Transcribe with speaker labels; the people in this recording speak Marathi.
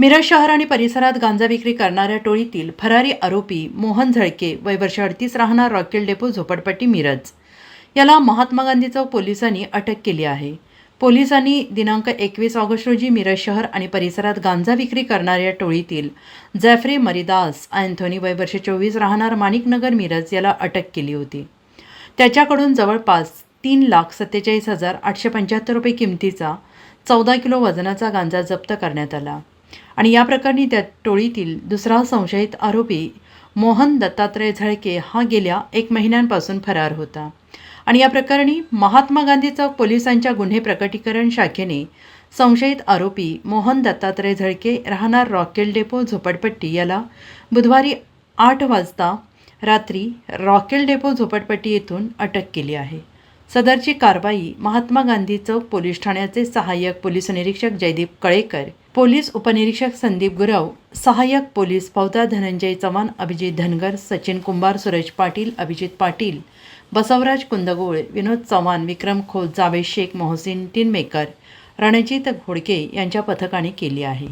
Speaker 1: मिरज शहर आणि परिसरात गांजा विक्री करणाऱ्या टोळीतील फरारी आरोपी मोहन झळके वय वर्ष अडतीस राहणार रॉकेल डेपो झोपडपट्टी मिरज. याला महात्मा गांधी चौक पोलिसांनी अटक केली आहे. पोलिसांनी दिनांक एकवीस ऑगस्ट रोजी मिरज शहर आणि परिसरात गांजा विक्री करणाऱ्या टोळीतील जॅफ्रे मरिदास अँथोनी वय वर्ष चोवीस राहणार माणिकनगर मिरज याला अटक केली होती. त्याच्याकडून जवळपास तीन लाख सत्तेचाळीस हजार आठशे पंच्याहत्तर रुपये किमतीचा चौदा किलो वजनाचा गांजा जप्त करण्यात आला. आणि या प्रकरणी त्या टोळीतील दुसरा संशयित आरोपी मोहन दत्तात्रय झळके हा गेल्या एक महिन्यांपासून फरार होता. आणि या प्रकरणी महात्मा गांधी चौक पोलिसांच्या गुन्हे प्रकटीकरण शाखेने संशयित आरोपी मोहन दत्तात्रय झळके राहणार रॉकेल डेपो झोपडपट्टी याला बुधवारी आठ वाजता रात्री रॉकेल डेपो झोपडपट्टी येथून अटक केली आहे. सदरची कारवाई महात्मा गांधी चौक पोलीस ठाण्याचे सहाय्यक पोलीस निरीक्षक जयदीप कळेकर पोलीस उपनिरीक्षक संदीप गुरव सहाय्यक पोलीस फौजदार धनंजय चव्हाण अभिजित धनगर सचिन कुंभार सुरेश पाटील अभिजित पाटील बसवराज कुंदगोळ विनोद चव्हाण विक्रम खोत जावेद शेख मोहसिन टिनमेकर रणजित घोडके यांच्या पथकाने केली आहे.